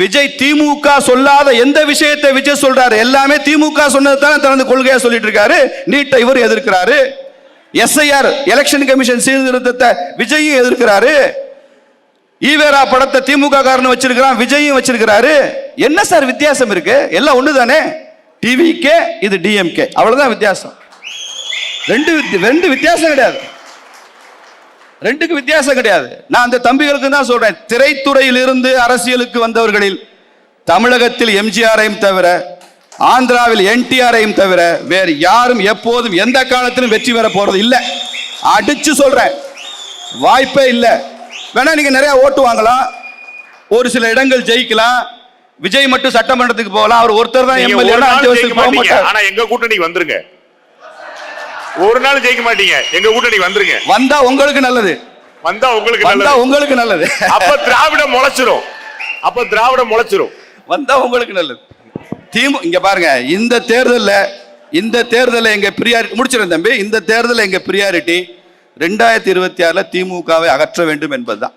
விஜய் திமுக சொல்லாத எந்த விஷயத்தை விஜய் சொல்றாரு? எல்லாமே திமுக சொன்னதுதானே தனது கொள்கையா சொல்லிட்டு இருக்காரு நீட்டை இவர் எதிர்க்கிறாரு. எஸ்ஐஆர் எலெக்ஷன் கமிஷன் சீர்திருத்தத்தை விஜயும் எதிர்க்கிறாரு. ஈவேரா படத்தை திமுக காரன் வச்சிருக்கிறான் விஜயும் வச்சிருக்கிறாரு. என்ன சார் வித்தியாசம் இருக்கு? எல்லாம் ஒன்று தானே டிவிகே இது டிஎம்கே அவ்வளவுதான் வித்தியாசம். ரெண்டு ரெண்டு வித்தியாசம் கிடையாது. ரெண்டுக்கு வித்தியாசம் கிடையாது. நான் அந்த தம்பிகளுக்கு தான் சொல்றேன். திரைத்துறையில் இருந்து அரசியலுக்கு வந்தவர்களில் தமிழகத்தில் எம்ஜிஆரையும் தவிர ஆந்திராவில் என்டிஆரையும் தவிர வேறு யாரும் எப்போதும் எந்த காலத்திலும் வெற்றி பெற போறது இல்லை. அடிச்சு சொல்றேன். வாய்ப்பே இல்லை. வேணா நீங்க நிறைய ஓட்டு வாங்கலாம். ஒரு சில இடங்கள் ஜெயிக்கலாம். விஜய் மட்டும் சட்டமன்றத்துக்கு போகலாம். அவர் ஒருத்தர் தான் எம்எல்ஏ ஆனா எங்க கூட்டணிக்கு வந்துருங்க. ஒரு நாள் ஜெயிக்க மாட்டீங்க. எங்க கூட்டணிக்கு வந்துருங்க. வந்தா உங்களுக்கு நல்லது. வந்தா உங்களுக்கு வந்தா உங்களுக்கு நல்லது. அப்ப திராவிடம் முளைச்சிரும். அப்ப திராவிடம் முளைச்சிரும். வந்தா உங்களுக்கு நல்லது. திமு இங்க பாருங்க. இந்த தேர்தல்ல இந்த தேர்தலில் எங்க பிரியாரிட்டி முடிச்சிடும் தம்பி. இந்த தேர்தலில் எங்க பிரியாரிட்டி ரெண்டாயிரத்தி இருபத்தி ஆறுல திமுகவை அகற்ற வேண்டும் என்பதுதான்.